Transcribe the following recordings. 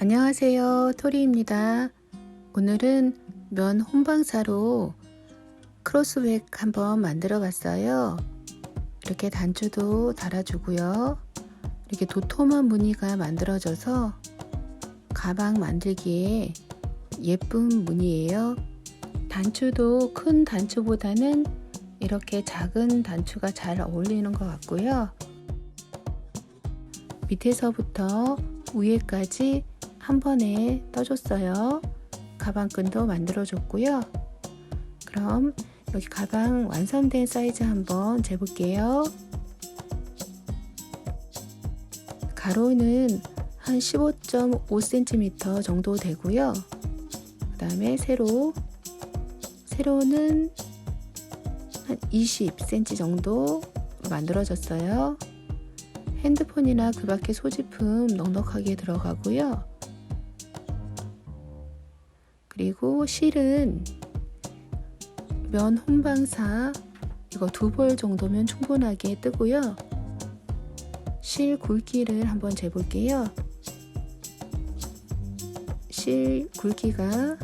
안녕하세요. 토리입니다. 오늘은 면 혼방사로 크로스백 한번 만들어 봤어요. 이렇게 단추도 달아주고요. 이렇게 도톰한 무늬가 만들어져서 가방 만들기에 예쁜 무늬예요. 단추도 큰 단추보다는 이렇게 작은 단추가 잘 어울리는 것 같고요. 밑에서부터 위에까지 한 번에 떠줬어요. 가방끈도 만들어줬고요. 그럼 여기 가방 완성된 사이즈 한번 재볼게요. 가로는 한 15.5cm 정도 되고요. 그 다음에 세로 세로는 한 20cm 정도 만들어졌어요. 핸드폰이나 그 밖에 소지품 넉넉하게 들어가고요. 그리고 실은 면 혼방사 이거 두 벌 정도면 충분하게 뜨고요. 실 굵기를 한번 재볼게요. 실 굵기가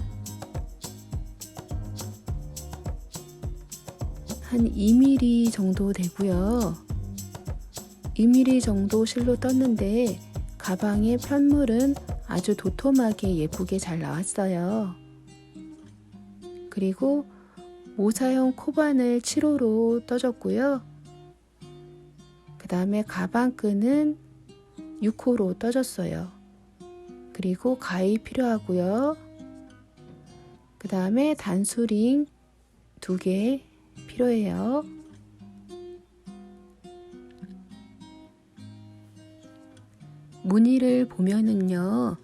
한 2mm 정도 되고요. 2mm 정도 실로 떴는데 가방의 편물은 아주 도톰하게 예쁘게 잘 나왔어요. 그리고 모사형 코바늘 7호로 떠줬고요. 그 다음에 가방끈은 6호로 떠줬어요. 그리고 가위 필요하고요. 그 다음에 단수링 두개 필요해요. 무늬를 보면은요,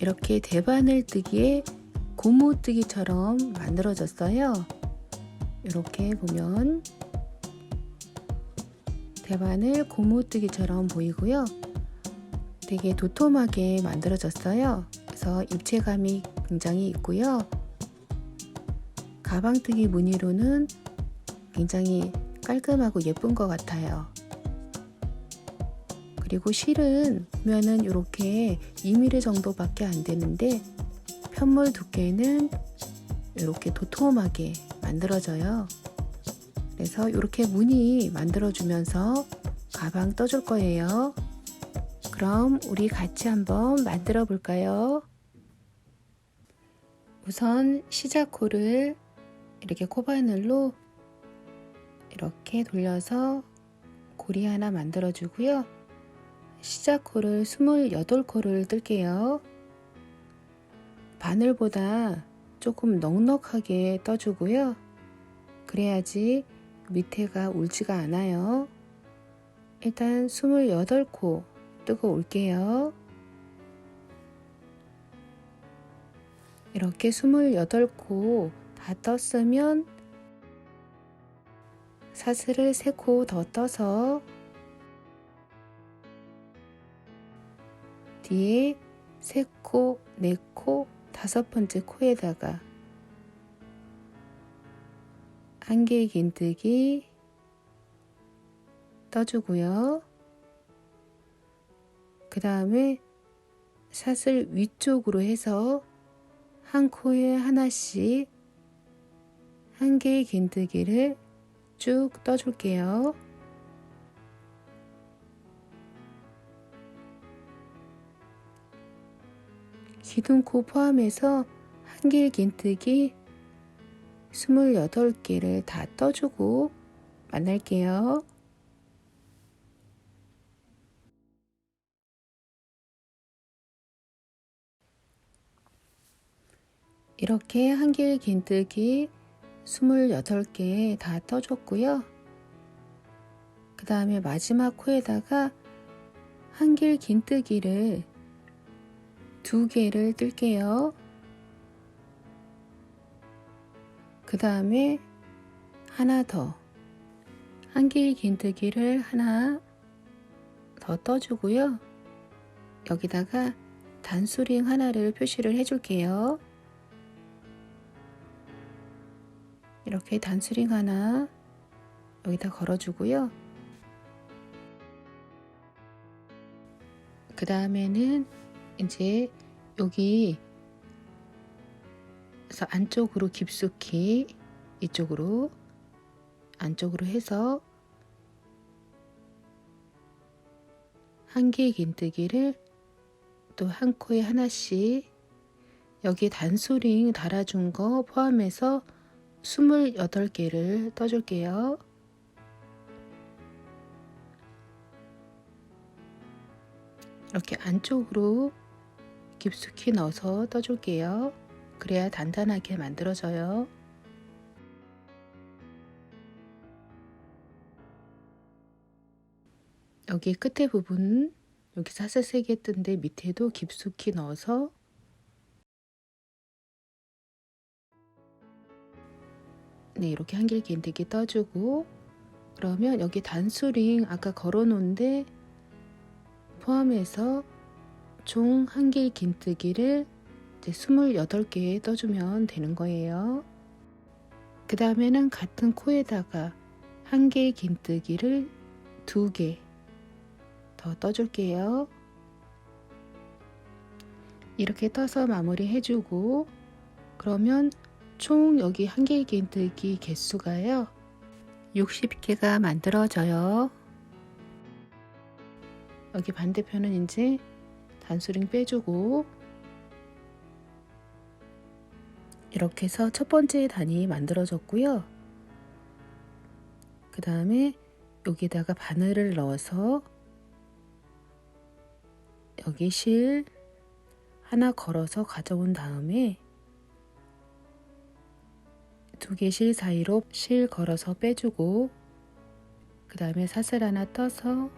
이렇게 대바늘 뜨기에 고무뜨기처럼 만들어졌어요. 이렇게 보면 대바늘 고무뜨기처럼 보이고요. 되게 도톰하게 만들어졌어요. 그래서 입체감이 굉장히 있고요. 가방뜨기 무늬로는 굉장히 깔끔하고 예쁜 것 같아요. 그리고 실은 보면은 이렇게 2mm 정도밖에 안 되는데 편물 두께는 이렇게 도톰하게 만들어져요. 그래서 이렇게 무늬 만들어주면서 가방 떠줄 거예요. 그럼 우리 같이 한번 만들어 볼까요? 우선 시작코를 이렇게 코바늘로 이렇게 돌려서 고리 하나 만들어 주고요. 시작코를 28코를 뜰게요. 바늘보다 조금 넉넉하게 떠주고요. 그래야지 밑에가 울지가 않아요. 일단 28코 뜨고 올게요. 이렇게 28코 다 떴으면 사슬을 3코 더 떠서 뒤에 3코, 4코, 다섯 번째 코에다가 한길 긴뜨기 떠주고요. 그 다음에 사슬 위쪽으로 해서 한 코에 하나씩 한 개의 긴뜨기를 쭉 떠줄게요. 기둥코 포함해서 한길 긴뜨기 28개를 다 떠주고 만날게요. 이렇게 한길 긴뜨기 28개 다 떠줬고요. 그 다음에 마지막 코에다가 한길 긴뜨기를 두 개를 뜰게요. 그 다음에 하나 더. 한길 긴뜨기를 하나 더 떠주고요. 여기다가 단수링 하나를 표시를 해줄게요. 이렇게 단수링 하나 여기다 걸어주고요. 그 다음에는 이제 여기 그래서 안쪽으로 깊숙이 이쪽으로 안쪽으로 해서 한 개의 긴뜨기를 또 한 코에 하나씩 여기 단소링 달아준 거 포함해서 28개를 떠줄게요. 이렇게 안쪽으로 깊숙이 넣어서 떠줄게요. 그래야 단단하게 만들어져요. 여기 끝에 부분 여기 사슬 3개 뜬데 밑에도 깊숙이 넣어서 네 이렇게 한길 긴뜨기 떠주고 그러면 여기 단수링 아까 걸어 놓은데 포함해서 총 한 길 긴뜨기를 이제 28개 떠주면 되는 거예요. 그 다음에는 같은 코에다가 한 개의 긴뜨기를 두 개 더 떠줄게요. 이렇게 떠서 마무리 해주고 그러면 총 여기 한 개의 긴뜨기 개수가요. 60개가 만들어져요. 여기 반대편은 이제 단수링 빼주고 이렇게 해서 첫 번째 단이 만들어졌고요. 그 다음에 여기다가 바늘을 넣어서 여기 실 하나 걸어서 가져온 다음에 두 개 실 사이로 실 걸어서 빼주고 그 다음에 사슬 하나 떠서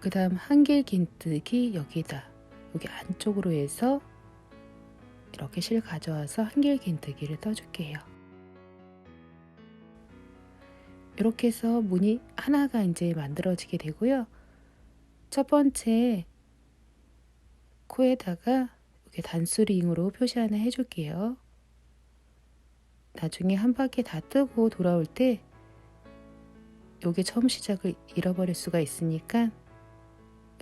그 다음 한길 긴뜨기 여기다 여기 안쪽으로 해서 이렇게 실 가져와서 한길 긴뜨기를 떠줄게요. 이렇게 해서 무늬 하나가 이제 만들어지게 되고요. 첫 번째 코에다가 이렇게 단수링으로 표시 하나 해줄게요. 나중에 한 바퀴 다 뜨고 돌아올 때 여기 처음 시작을 잃어버릴 수가 있으니까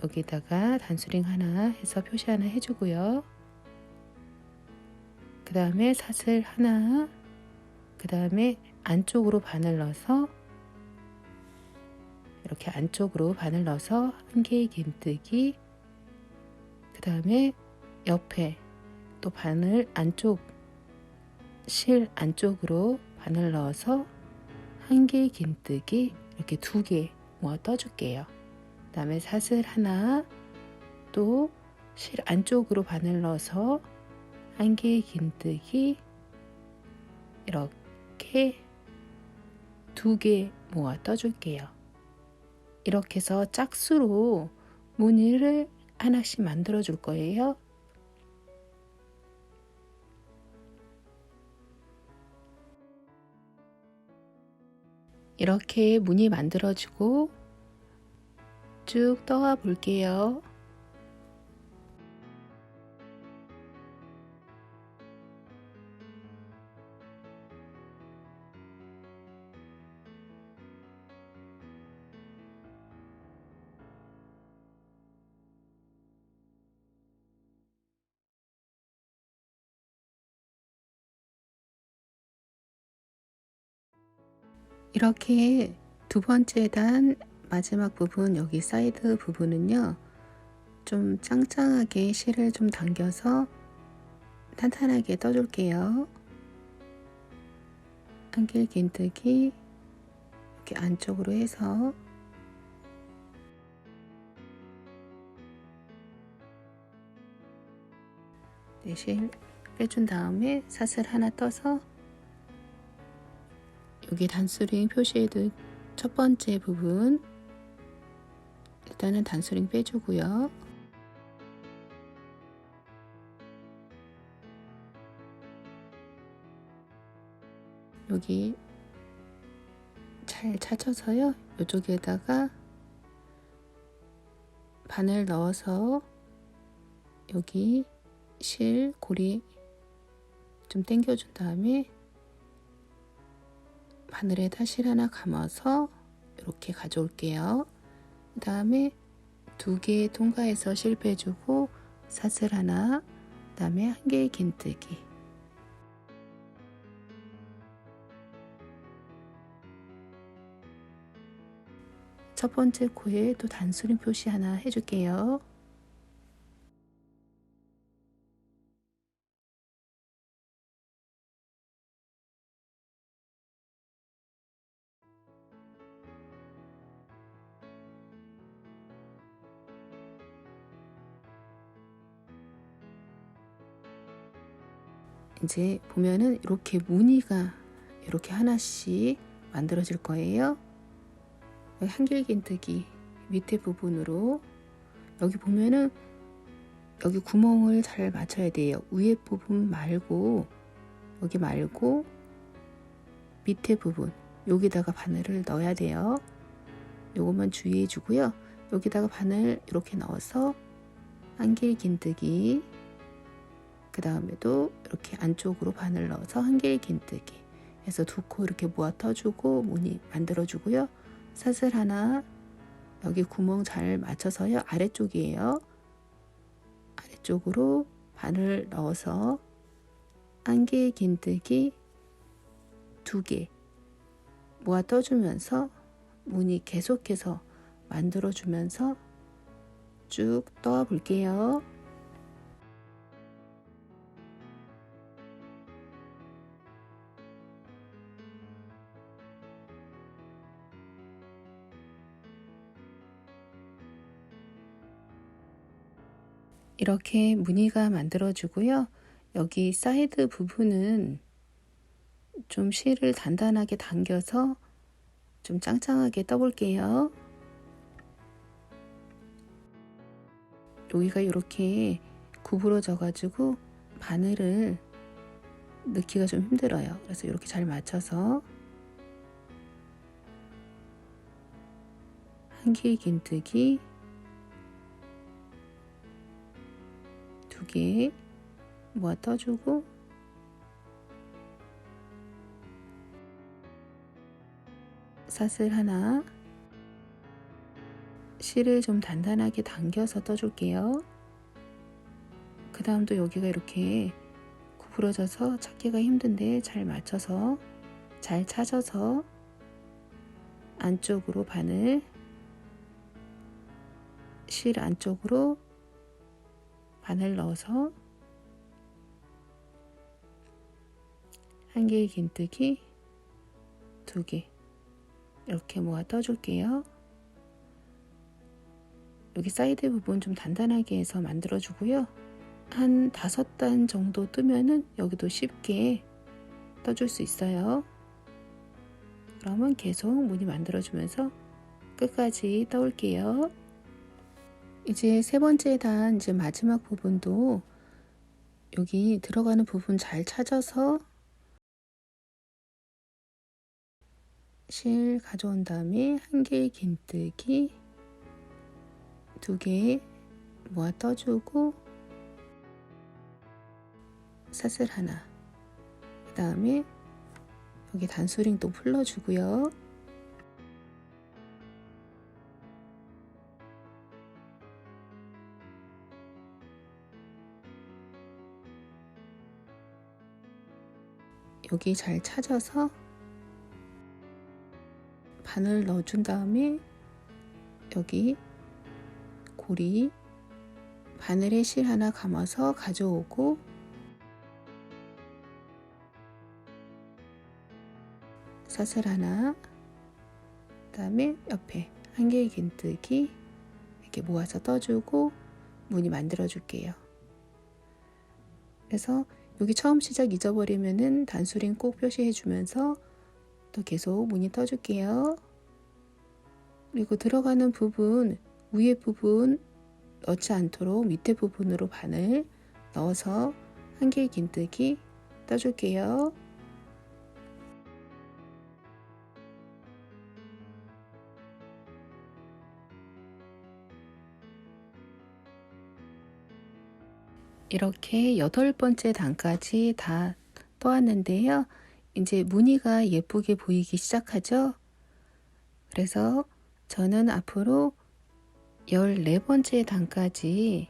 여기다가 단수링 하나 해서 표시 하나 해주고요. 그 다음에 사슬 하나, 그 다음에 안쪽으로 바늘 넣어서 이렇게 안쪽으로 바늘 넣어서 한 개의 긴뜨기, 그 다음에 옆에 또 바늘 안쪽 실 안쪽으로 바늘 넣어서 한 개의 긴뜨기 이렇게 두 개 모아 떠줄게요. 그 다음에 사슬 하나 또 실 안쪽으로 바늘 넣어서 한 개의 긴뜨기 이렇게 두 개 모아 떠줄게요. 이렇게 해서 짝수로 무늬를 하나씩 만들어 줄 거예요. 이렇게 무늬 만들어주고 쭉 떠와 볼게요. 이렇게 두 번째 단 마지막 부분 여기 사이드 부분은요 좀 짱짱하게 실을 좀 당겨서 탄탄하게 떠줄게요. 한길 긴뜨기 이렇게 안쪽으로 해서 네, 실 빼준 다음에 사슬 하나 떠서 여기 단수링 표시해둔 첫 번째 부분 일단은 단수링 빼주고요. 여기 잘 찾아서요. 이쪽에다가 바늘 넣어서 여기 실 고리 좀 당겨준 다음에 바늘에다 실 하나 감아서 이렇게 가져올게요. 그 다음에 두 개 통과해서 실 빼주고 사슬 하나, 다음에 한 개의 긴뜨기 첫 번째 코에 또 단수림 표시 하나 해줄게요. 이제 보면은 이렇게 무늬가 이렇게 하나씩 만들어질 거예요. 한길긴뜨기 밑에 부분으로 여기 보면은 여기 구멍을 잘 맞춰야 돼요. 위에 부분 말고 여기 말고 밑에 부분 여기다가 바늘을 넣어야 돼요. 요것만 주의해 주고요. 여기다가 바늘 이렇게 넣어서 한길긴뜨기 그 다음에도 이렇게 안쪽으로 바늘 넣어서 한길긴뜨기 해서 두 코 이렇게 모아 터주고 무늬 만들어 주고요. 사슬 하나 여기 구멍 잘 맞춰서요 아래쪽이에요 아래쪽으로 바늘 넣어서 한개 긴뜨기 두 개 모아 떠주면서 무늬 계속해서 만들어 주면서 쭉 떠 볼게요. 이렇게 무늬가 만들어지고요. 여기 사이드 부분은 좀 실을 단단하게 당겨서 좀 짱짱하게 떠볼게요. 여기가 이렇게 구부러져 가지고 바늘을 넣기가 좀 힘들어요. 그래서 이렇게 잘 맞춰서 한길 긴뜨기 두개 모아 떠주고 사슬 하나 실을 좀 단단하게 당겨서 떠줄게요. 그 다음도 여기가 이렇게 구부러져서 찾기가 힘든데 잘 맞춰서 잘 찾아서 안쪽으로 바늘 실 안쪽으로 바늘 넣어서 한 개의 긴뜨기 두 개 이렇게 모아 떠줄게요. 여기 사이드 부분 좀 단단하게 해서 만들어 주고요. 한 다섯 단 정도 뜨면은 여기도 쉽게 떠줄 수 있어요. 그러면 계속 무늬 만들어 주면서 끝까지 떠올게요. 이제 세 번째 단 이제 마지막 부분도 여기 들어가는 부분 잘 찾아서 실 가져온 다음에 한 개의 긴뜨기 두 개 모아 떠주고 사슬 하나. 그 다음에 여기 단수링 또 풀러주고요 여기 잘 찾아서 바늘 넣어준 다음에 여기 고리 바늘에 실 하나 감아서 가져오고 사슬 하나 그 다음에 옆에 한 개의 긴뜨기 이렇게 모아서 떠주고 무늬 만들어 줄게요. 그래서 여기 처음 시작 잊어버리면은 단수링 꼭 표시해 주면서 또 계속 무늬 떠줄게요. 그리고 들어가는 부분 위에 부분 넣지 않도록 밑에 부분으로 바늘 넣어서 한 개의 긴뜨기 떠줄게요. 이렇게 여덟 번째 단까지 다 떠왔는데요. 이제 무늬가 예쁘게 보이기 시작하죠. 그래서 저는 앞으로 14번째 단까지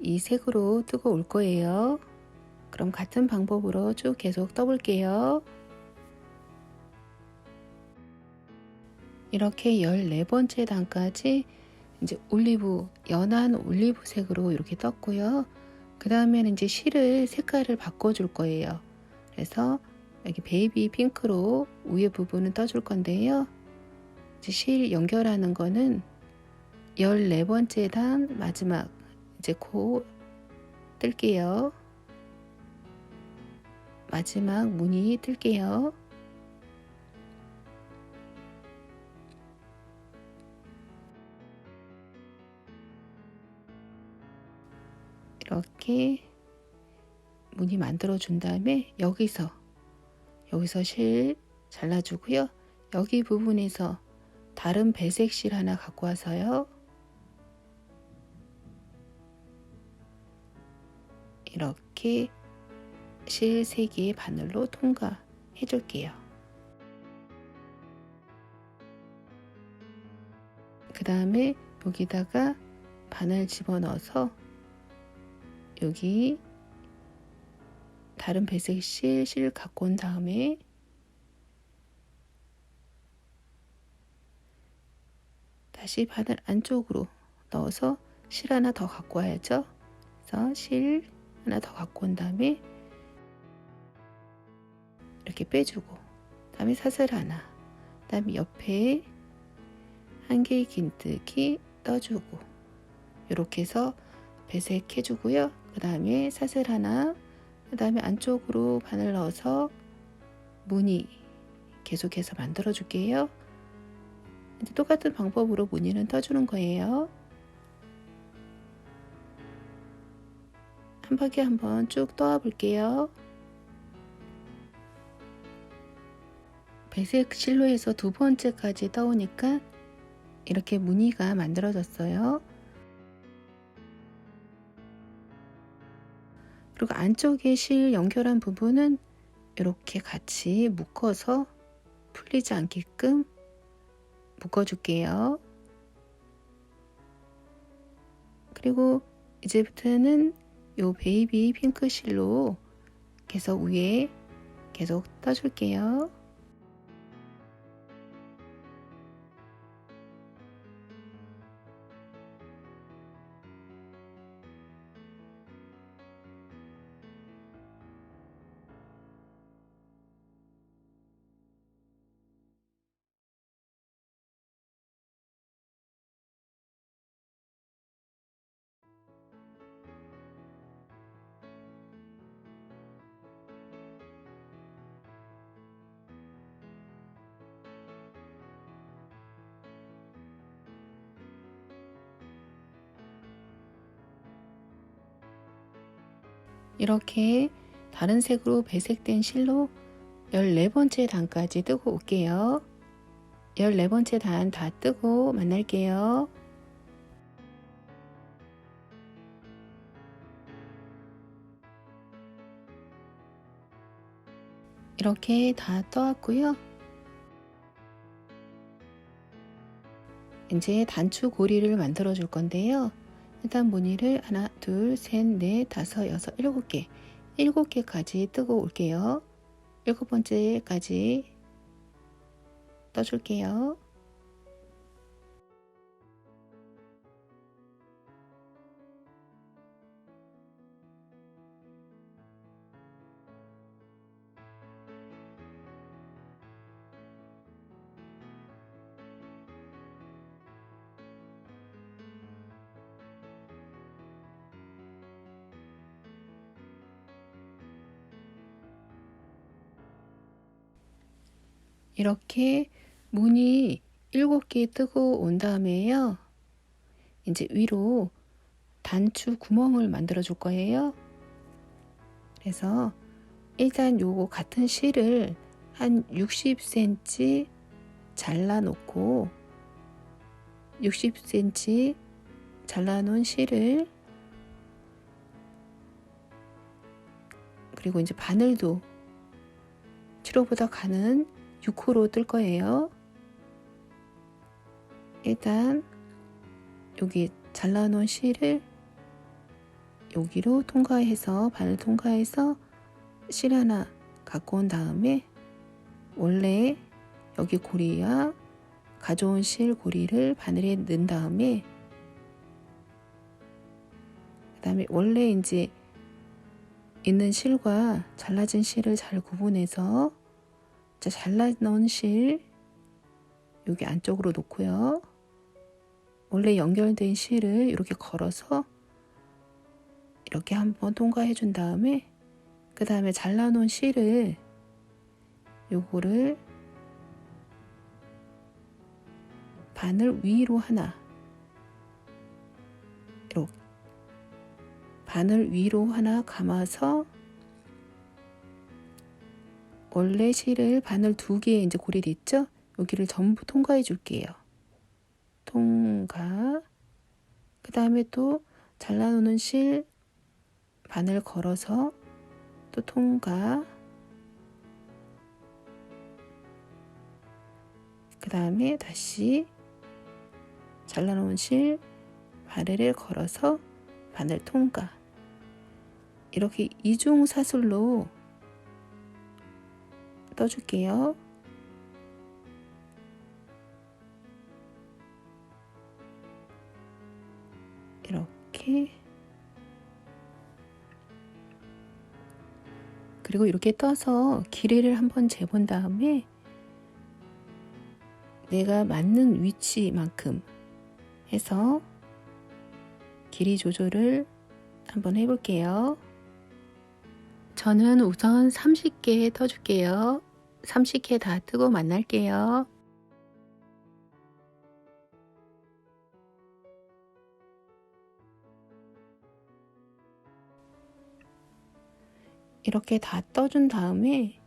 이 색으로 뜨고 올 거예요. 그럼 같은 방법으로 쭉 계속 떠볼게요. 이렇게 14번째 단까지 이제 올리브, 연한 올리브색으로 이렇게 떴고요. 그 다음에는 이제 실을 색깔을 바꿔줄 거예요. 그래서 여기 베이비 핑크로 위에 부분은 떠줄 건데요. 이제 실 연결하는 거는 14번째 단 마지막 이제 코 뜰게요. 마지막 무늬 뜰게요. 이렇게 무늬 만들어 준 다음에 여기서 여기서 실 잘라주고요. 여기 부분에서 다른 배색 실 하나 갖고 와서요. 이렇게 실 3개의 바늘로 통과해 줄게요. 그 다음에 여기다가 바늘 집어넣어서 여기 다른 배색 실, 실 갖고 온 다음에 다시 바늘 안쪽으로 넣어서 실 하나 더 갖고 와야죠. 그래서 실 하나 더 갖고 온 다음에 이렇게 빼주고 다음에 사슬 하나 다음에 옆에 한 개의 긴뜨기 떠주고 이렇게 해서 배색해 주고요 그 다음에 사슬 하나 그 다음에 안쪽으로 바늘 넣어서 무늬 계속해서 만들어 줄게요. 똑같은 방법으로 무늬는 떠주는 거예요. 한 바퀴 한번 쭉 떠와 볼게요. 배색 실로에서 두 번째까지 떠오니까 이렇게 무늬가 만들어졌어요. 그리고 안쪽에 실 연결한 부분은 이렇게 같이 묶어서 풀리지 않게끔 묶어줄게요. 그리고 이제부터는 요 베이비 핑크 실로 계속 위에 계속 떠줄게요. 이렇게 다른 색으로 배색된 실로 14번째 단까지 뜨고 올게요. 14번째 단 다 뜨고 만날게요. 이렇게 다 떠왔고요. 이제 단추 고리를 만들어 줄 건데요. 일단 무늬를 하나, 둘, 셋, 넷, 다섯, 여섯, 일곱 개, 일곱 개까지 뜨고 올게요. 일곱 번째까지 떠줄게요. 이렇게 문이 7개 뜨고 온 다음에요. 이제 위로 단추 구멍을 만들어 줄 거예요. 그래서 일단 요거 같은 실을 한 60cm 잘라 놓고 60cm 잘라 놓은 실을 그리고 이제 바늘도 7호보다 가는 6호로 뜰 거예요. 일단 여기 잘라놓은 실을 여기로 통과해서 바늘 통과해서 실 하나 갖고 온 다음에 원래 여기 고리와 가져온 실 고리를 바늘에 넣은 다음에 그 다음에 원래 이제 있는 실과 잘라진 실을 잘 구분해서 자, 잘라 놓은 실 여기 안쪽으로 놓고요. 원래 연결된 실을 이렇게 걸어서 이렇게 한번 통과해 준 다음에 그 다음에 잘라 놓은 실을 요거를 바늘 위로 하나 이렇게 바늘 위로 하나 감아서 원래 실을 바늘 두개 이제 고리됐죠? 여기를 전부 통과해 줄게요. 통과. 그 다음에 또 잘라놓는 실 바늘 걸어서 또 통과. 그 다음에 다시 잘라놓은 실 바늘을 걸어서 바늘 통과. 이렇게 이중 사슬로 떠줄게요. 이렇게 그리고 이렇게 떠서 길이를 한번 재본 다음에 내가 맞는 위치만큼 해서 길이 조절을 한번 해볼게요. 저는 우선 30개 떠줄게요. 30개 다 뜨고 만날게요. 이렇게 다 떠준 다음에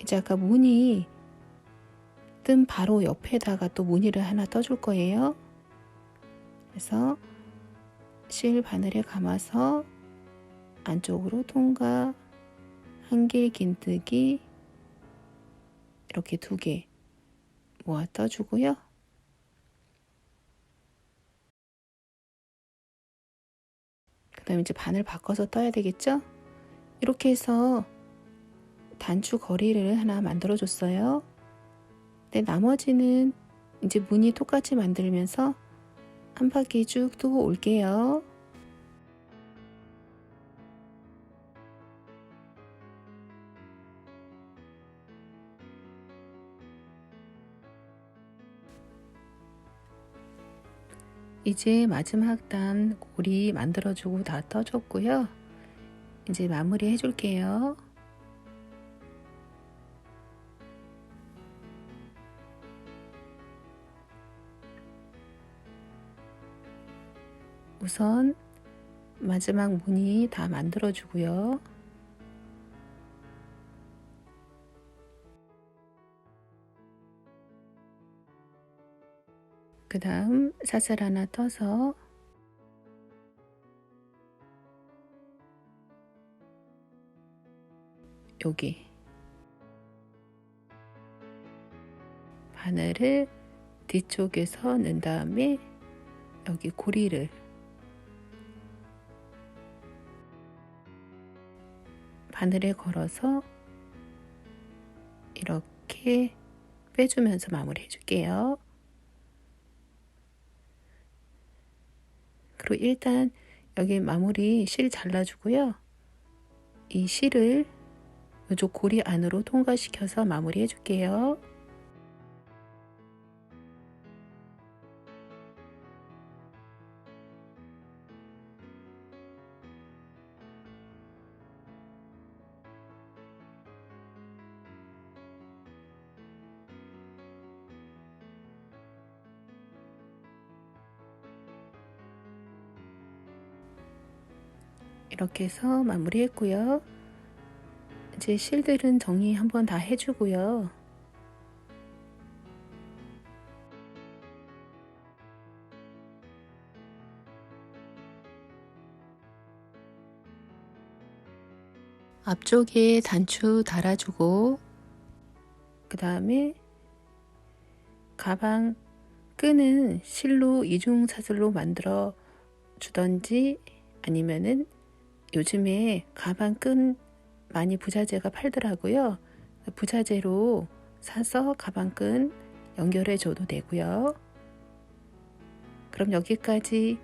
이제 아까 무늬 뜬 바로 옆에다가 또 무늬를 하나 떠줄 거예요. 그래서 실 바늘에 감아서 안쪽으로 통과 한개 긴뜨기 이렇게 두 개 모아 떠주고요. 그 다음에 이제 바늘 바꿔서 떠야 되겠죠? 이렇게 해서 단추 거리를 하나 만들어 줬어요. 근데 나머지는 이제 무늬 똑같이 만들면서 한 바퀴 쭉 두고 올게요. 이제 마지막 단 고리 만들어주고 다 떠줬고요. 이제 마무리 해줄게요. 우선 마지막 무늬 다 만들어주고요. 그 다음 사슬 하나 떠서 여기 바늘을 뒤쪽에서 넣은 다음에 여기 고리를 바늘에 걸어서 이렇게 빼주면서 마무리 해줄게요. 그리고 일단 여기 마무리 실 잘라주고요. 이 실을 이쪽 고리 안으로 통과시켜서 마무리 해줄게요. 이렇게 해서 마무리했고요. 이제 실들은 정리 한번 다 해주고요. 앞쪽에 단추 달아주고 그 다음에 가방 끈은 실로 이중 사슬로 만들어 주던지 아니면은 요즘에 가방 끈 많이 부자재가 팔더라고요. 부자재로 사서 가방 끈 연결해 줘도 되고요. 그럼 여기까지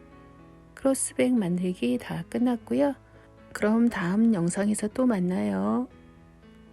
크로스백 만들기 다 끝났고요. 그럼 다음 영상에서 또 만나요.